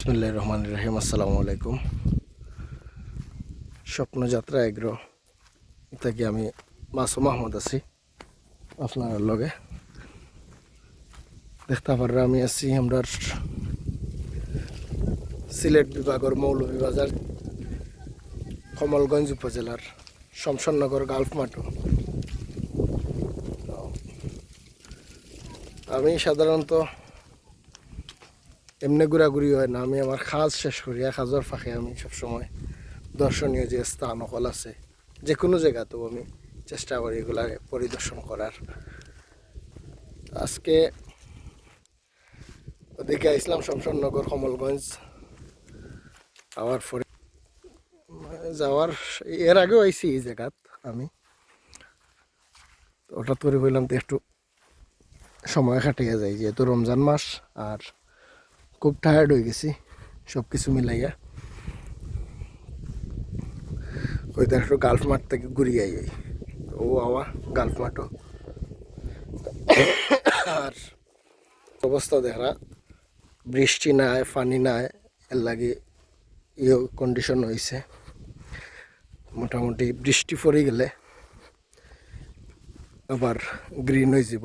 বিসমুল্লাহ রহমান রহিম, আসসালামু আলাইকুম। স্বপ্নযাত্রা এগ্রো থেকে আমি মাসুম আহমদ আছি, আপনার লগে। দেখতে পাররা আমি আছি আমরা সিলেট বিভাগের মৌলভীবাজার, কমলগঞ্জ উপজেলার শমশাননগর গালফ মাঠো। আমি সাধারণত এমনি ঘোরাঘুরি হয় না, আমি আমার খাজ শেষ করি খাজর ফাঁকে আমি সবসময় দর্শনীয় যে স্থান সকল আছে যে কোনো জায়গাতেও আমি চেষ্টা করি এগুলা পরিদর্শন করার। আজকে ওদিকে ইসলাম শমশাননগর, কমলগঞ্জ। আওয়ার পরে যাওয়ার এর আগেও আইছি এই জায়গাত আমি। হঠাৎ করে বললাম তো একটু সময় কাটিয়ে যায় যেহেতু রমজান মাস, আর খুব টায়ার্ড হয়ে গেছি সব কিছু মিলাইয়া। ওই দেখ গালফ মাঠ থেকে ঘুরিয়ে আই আই। ও আওয়া গালফ মাঠও আর অবস্থা দেখা বৃষ্টি নাই, পানি নাই, এর লাগে ইয়ে কন্ডিশন হয়েছে মোটামুটি বৃষ্টি পড়ে গেলে আবার গ্রিন হয়ে যাব।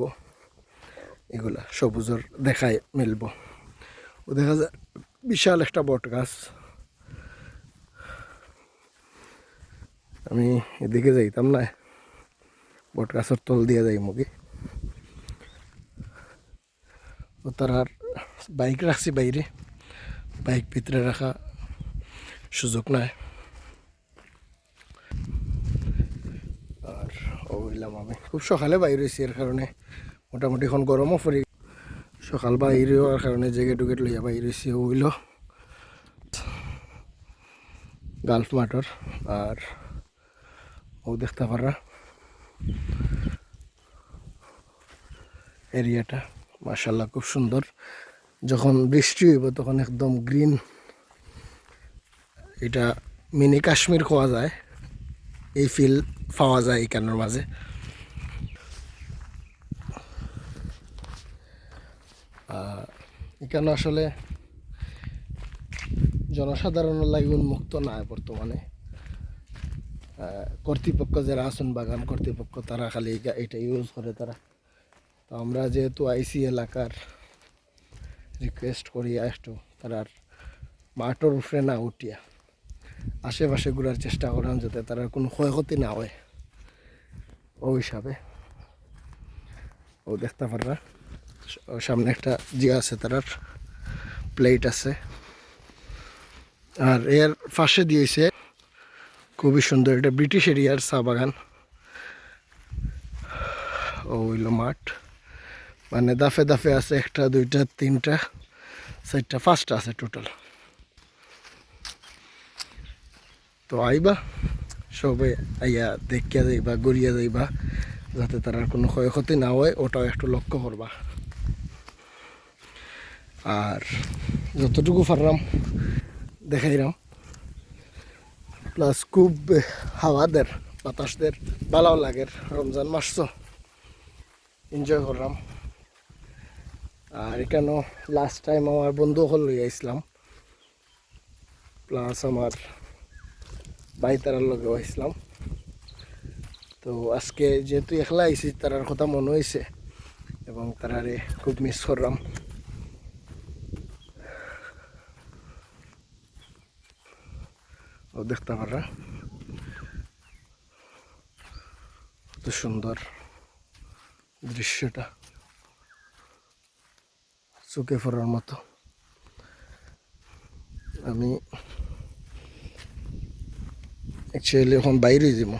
এগুলা সবুজের দেখায় মিলব। দেখা যায় বিশাল একটা বট গাছ। আমি এদিকে যাইতাম না, বট গাছের তল দিয়ে যাই মুখে। ও তার আর বাইক রাখছি বাইরে, বাইক ভিতরে রাখা সুযোগ নাই। আর ও হইলাম আমি। খুব সকালে বাইর হয়েছি এর কারণে। মোটামুটি এখন গরমও পড়ে সকাল বাইর হওয়ার কারণে জেগে টুকেট লইয়া বাইর হয়েছি ও হইল গালফ মাঠর আর ও দেখতে পারা এরিয়াটা মার্শাল্লাহ খুব সুন্দর যখন বৃষ্টি হইব, তখন একদম গ্রিন এটা মিনি কাশ্মীর খাওয়া যায়। এই ফিল পাওয়া যায় এই এখানের মাঝে এখানে আসলে জনসাধারণের লাগে উন্মুক্ত না বর্তমানে? কর্তৃপক্ষ যারা আসুন বাগান কর্তৃপক্ষ, তারা খালি এটা- ইউজ করে তারা। তো আমরা যেহেতু আইসি এলাকার রিকোয়েস্ট করি একটু তারার মাঠের উপরে না উঠিয়া আশেপাশে ঘোরার চেষ্টা করান যাতে তারা কোনো ক্ষয়ক্ষতি না হয়। ও হিসাবে। ও দেখতে পাররা স- সামনে একটা জিয়া আছে তারার প্লেট আছে। আর এর পাশে দিয়েছে খুবই সুন্দর এটা ব্রিটিশ এরিয়ার চা বাগান। ও মাঠ। মানে দাফে দাফে আছে একটা, দুইটা, তিনটা, চারটা, পাঁচটা আছে টোটাল তো আইবা, সবে আইয়া দেখিয়া যাইবা গড়িয়া যাইবা, যাতে তার কোনো ক্ষয়ক্ষতি না হয়, ওটাও একটু লক্ষ্য করবা। আর যতটুকু পারলাম দেখাইলাম প্লাস খুব হাওয়াদের, বাতাসদের ভালো লাগে। রমজান মাস তো এনজয় করলাম। আর এখানেও লাস্ট টাইম আমার বন্ধু হল লইয়া আসলাম প্লাস আমার ভাই তারার লগে আসলাম তো আজকে যেহেতু একলা আইছি তারার কথা মনে হয়েছে এবং তারারে খুব মিস করলাম। দেখতে পারা কত সুন্দর দৃশ্যটা। চোখে পড়ার মতো। আমি অ্যাকচুয়ালি এখন বাইরে যাব।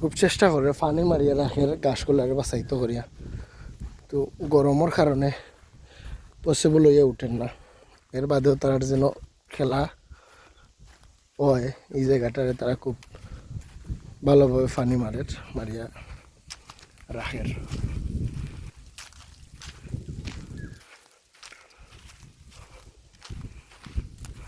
খুব চেষ্টা করে, পানি মারিয়া রাখে গাছগুলাকে বাঁচাইতে করিয়া। তো গরমের কারণে পসিবল হয়ে উঠেন না। এর বাদেও তার যেন খেলা হয়, এই জায়গাটারে তারা খুব ভালোভাবে ফানি মারের, মারিয়া রাখের